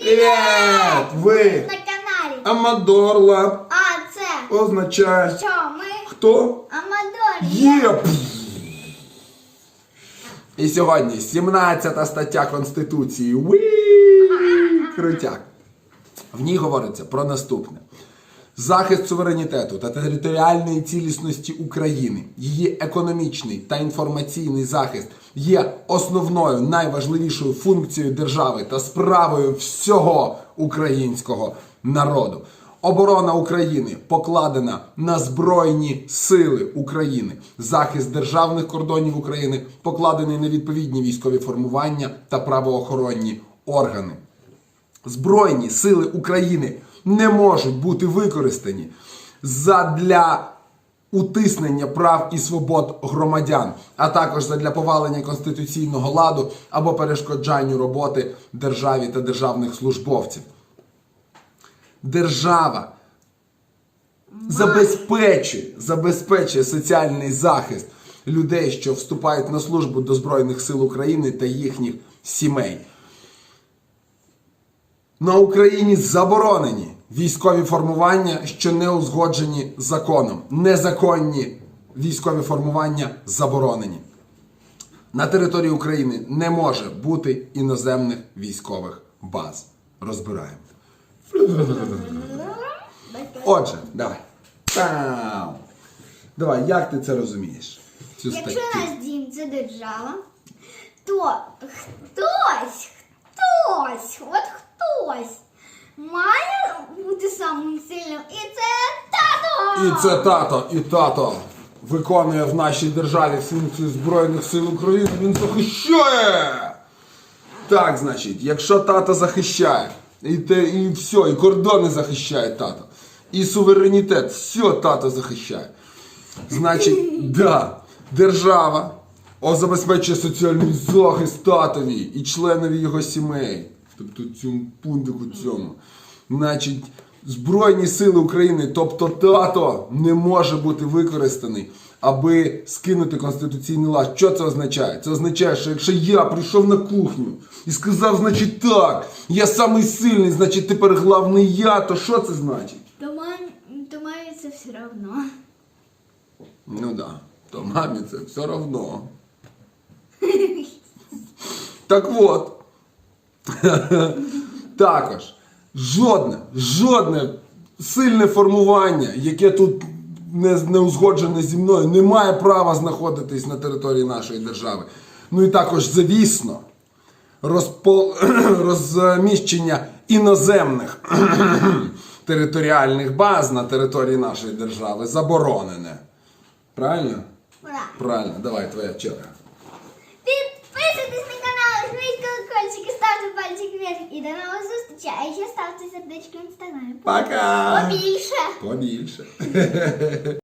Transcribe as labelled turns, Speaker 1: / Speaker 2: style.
Speaker 1: Привіт! Ви
Speaker 2: на каналі.
Speaker 1: Амадор Лаб
Speaker 2: А це
Speaker 1: означає
Speaker 2: що ми
Speaker 1: хто
Speaker 2: Амадорі.
Speaker 1: є. І сьогодні 17 стаття Конституції. Уі! Крутяк. В ній говориться про наступне. Захист суверенітету та територіальної цілісності України, її економічний та інформаційний захист є основною найважливішою функцією держави та справою всього українського народу. Оборона України покладена на Збройні Сили України. Захист державних кордонів України покладений на відповідні військові формування та правоохоронні органи. Збройні сили України не можуть бути використані задля утиснення прав і свобод громадян, а також задля повалення конституційного ладу або перешкоджанню роботи державі та державних службовців. Держава забезпечує, забезпечує соціальний захист людей, що вступають на службу до Збройних сил України та їхніх сімей. На Україні заборонені військові формування, що не узгоджені законом. Незаконні військові формування заборонені. На території України не може бути іноземних військових баз. Розбираємо. Отже, давай. Пау. Давай, як ти це розумієш? Цю
Speaker 2: Якщо наш дім це держава, то хтось, хтось, от хтось має самим сильним. І це тато!
Speaker 1: І це тато, і тато виконує в нашій державі функцію Збройних сил України. Він захищає. Так, значить, якщо тато захищає, і, те, і все, і кордони захищає тато, і суверенітет, все тато захищає. Значить, да, держава забезпечує соціальний захист татові і членові його сімей. Тобто цьому пундику цьому. Значить, Збройні сили України, тобто тато, не може бути використаний, аби скинути конституційний лад. Що це означає? Це означає, що якщо я прийшов на кухню і сказав, значить так, я самий сильний, значить тепер главний я, то що це значить?
Speaker 2: То мамі, то мамі це все одно.
Speaker 1: Ну да, то мамі це все равно. Так от. Також жодне, жодне сильне формування, яке тут не, не узгоджене зі мною, не має права знаходитись на території нашої держави. Ну і також, звісно, розпо... розміщення іноземних територіальних баз на території нашої держави заборонене. Правильно?
Speaker 2: Ура!
Speaker 1: Правильно, давай твоя черга.
Speaker 2: Підписуйтесь на канал, жміть колокольчик і ставте пальчик вверх. І до нових зустрічей. А ще ставте сердечко в інстаграмі.
Speaker 1: Пока!
Speaker 2: Побільше.
Speaker 1: Побільше.